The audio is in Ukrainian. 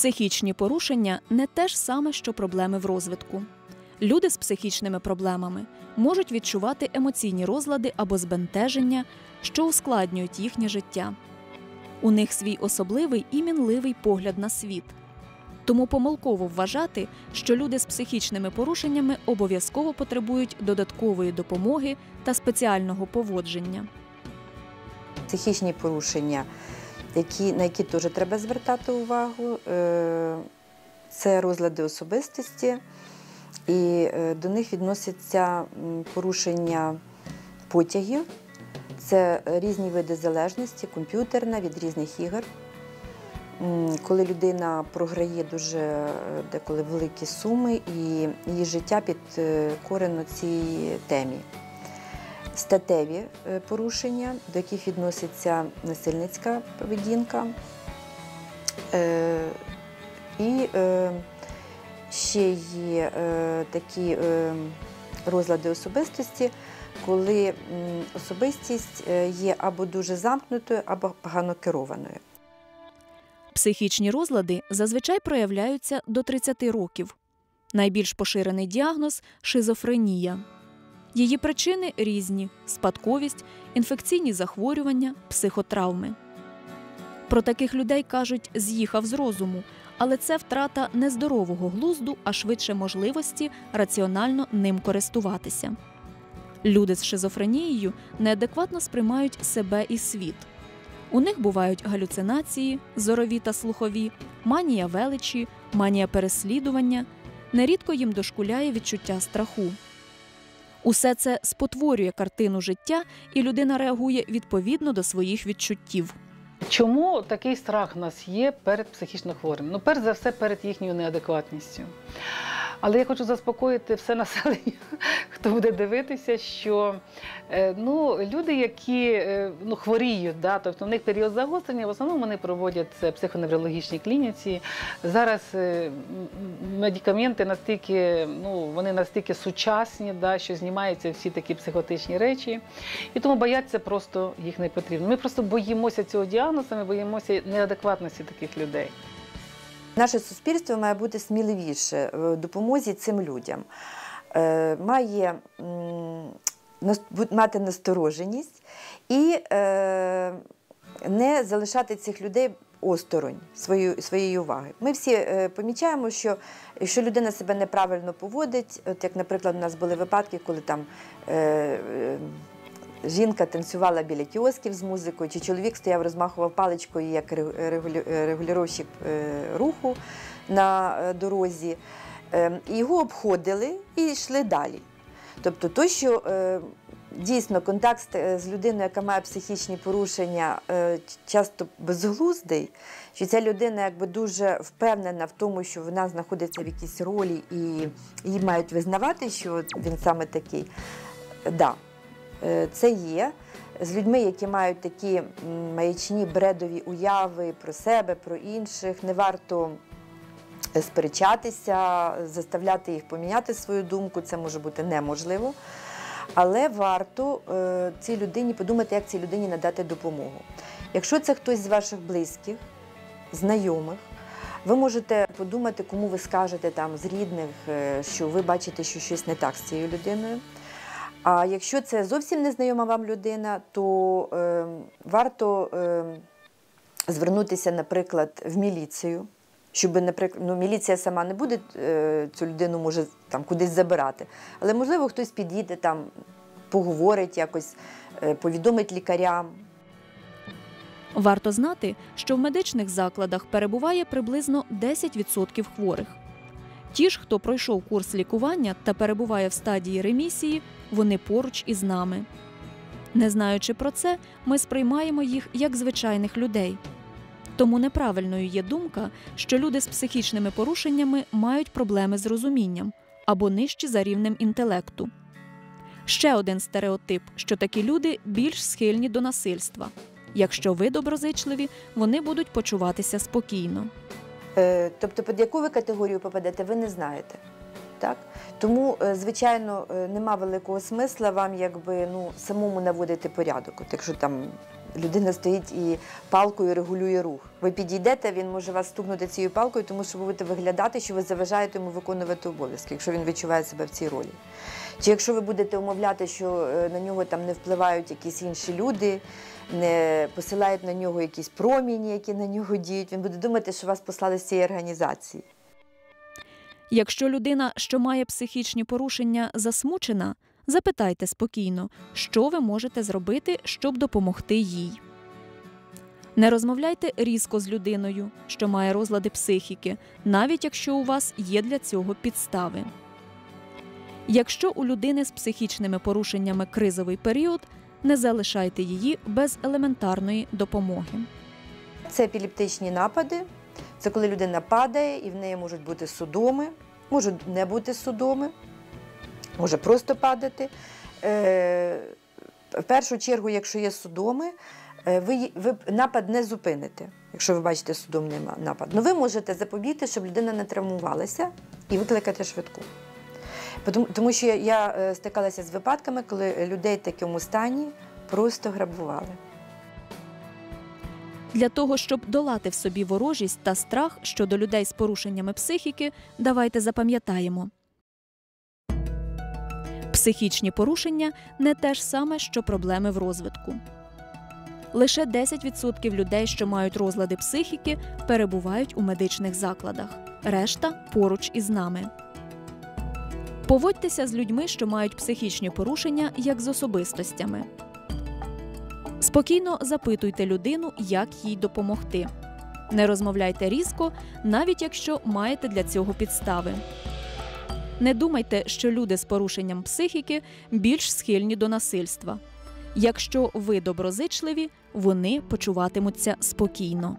Психічні порушення не те ж саме, що проблеми в розвитку. Люди з психічними проблемами можуть відчувати емоційні розлади або збентеження, що ускладнюють їхнє життя. У них свій особливий і мінливий погляд на світ. Тому помилково вважати, що люди з психічними порушеннями обов'язково потребують додаткової допомоги та спеціального поводження. Психічні порушення, які, на які теж треба звертати увагу, е, це розлади особистості, і е, до них відносяться порушення потягів, це різні види залежності, комп'ютерна від різних ігор. Коли людина програє дуже е, деколи великі суми, і її життя підкорено цій темі статеві е, порушення, до яких відноситься насильницька поведінка. Е, І е, ще є такі розлади особистості, коли особистість є або дуже замкнутою, або погано керованою. Психічні розлади зазвичай проявляються до 30 років. Найбільш поширений діагноз шизофренія. Її причини різні: спадковість, інфекційні захворювання, психотравми. Про таких людей кажуть, з'їхав з розуму, але це втрата не здорового глузду, а швидше можливості раціонально ним користуватися. Люди з шизофренією неадекватно сприймають себе і світ. У них бувають галюцинації, зорові та слухові, манія величі, манія переслідування. Нерідко їм дошкуляє відчуття страху. Усе це спотворює картину життя, і людина реагує відповідно до своїх відчуттів. Чому такий страх в нас є перед психічно хворим? Ну, перш за все, перед їхньою неадекватністю. Але я хочу заспокоїти все населення, хто буде дивитися, що е, ну, люди, які е, ну, хворіють, да, тобто у них період загострення, в основному вони проводять це в психоневрологічній клініці. Зараз е, медикаменти настільки, ну, вони настільки сучасні, да, що знімаються всі такі психотичні речі. І тому боятися просто їх не потрібно. Ми просто боїмося цього діагнозу, ми боїмося неадекватності таких людей. Наше суспільство має бути сміливіше в допомозі цим людям. Е, Має мати настороженість і е, не залишати цих людей осторонь своєї, своєї уваги. Ми всі е, помічаємо, що якщо людина себе неправильно поводить, от як, наприклад, у нас були випадки, коли там. Жінка танцювала біля кіосків з музикою, чи чоловік стояв, розмахував паличкою як е, регулювальщик е, руху на е, дорозі. Е, його обходили і йшли далі. Тобто, то, що дійсно контакт з- людиною, яка має психічні порушення, часто безглуздий, що ця людина якби дуже впевнена в тому, що вона знаходиться в якійсь ролі і її мають визнавати, що він саме такий. Да, це є. З людьми, які мають такі маячні бредові уяви про себе, про інших, не варто е, сперечатися, заставляти їх поміняти свою думку, це може бути неможливо. Але варто е, цій людині подумати, як цій людині надати допомогу. Якщо це хтось з ваших близьких, знайомих, ви можете подумати, кому ви скажете там з рідних, е, що ви бачите, що щось не так з цією людиною. А якщо це зовсім незнайома вам людина, то е, варто е, звернутися, наприклад, в міліцію, щоб, наприклад, ну, міліція сама не буде е, цю людину може там кудись забирати. Але можливо хтось підійде там, поговорить якось, е, повідомить лікарям. Варто знати, що в медичних закладах перебуває приблизно 10% хворих. Ті ж, хто пройшов курс лікування та перебуває в стадії ремісії, вони поруч із нами. Не знаючи про це, ми сприймаємо їх як звичайних людей. Тому неправильною є думка, що люди з психічними порушеннями мають проблеми з розумінням або нижчі за рівнем інтелекту. Ще один стереотип, що такі люди більш схильні до насильства. Якщо ви доброзичливі, вони будуть почуватися спокійно. Е, Тобто, під яку ви категорію попадете, ви не знаєте. Так? Тому, е, звичайно, е, нема великого смисла вам якби, ну, самому наводити порядок. От якщо там людина стоїть і палкою регулює рух. Ви підійдете, він може вас стукнути цією палкою, тому що ви будете виглядати, що ви заважаєте йому виконувати обов'язки, якщо він відчуває себе в цій ролі. Чи якщо ви будете умовляти, що на нього там не впливають якісь інші люди, не посилають на нього якісь проміні, які на нього діють, він буде думати, що вас послали з цієї організації. Якщо людина, що має психічні порушення, засмучена, запитайте спокійно, що ви можете зробити, щоб допомогти їй. Не розмовляйте різко з людиною, що має розлади психіки, навіть якщо у вас є для цього підстави. Якщо у людини з психічними порушеннями кризовий період, не залишайте її без елементарної допомоги. Це епілептичні напади. Це коли людина падає і в неї можуть бути судоми, можуть не бути судоми, може просто падати. Е, В першу чергу, якщо є судоми, е, ви, ви напад не зупините, якщо ви бачите судомний напад. Ну ви можете запобігти, щоб людина не травмувалася і викликати швидку. Тому, що я, я е, стикалася з випадками, коли людей в такому стані просто грабували. Для того, щоб долати в собі ворожість та страх щодо людей з порушеннями психіки, давайте запам'ятаємо. Психічні порушення не те ж саме, що проблеми в розвитку. Лише 10% людей, що мають розлади психіки, перебувають у медичних закладах, решта поруч із нами. Поводьтеся з людьми, що мають психічні порушення, як з особистостями. Спокійно запитуйте людину, як їй допомогти. Не розмовляйте різко, навіть якщо маєте для цього підстави. Не думайте, що люди з порушенням психіки більш схильні до насильства. Якщо ви доброзичливі, вони почуватимуться спокійно.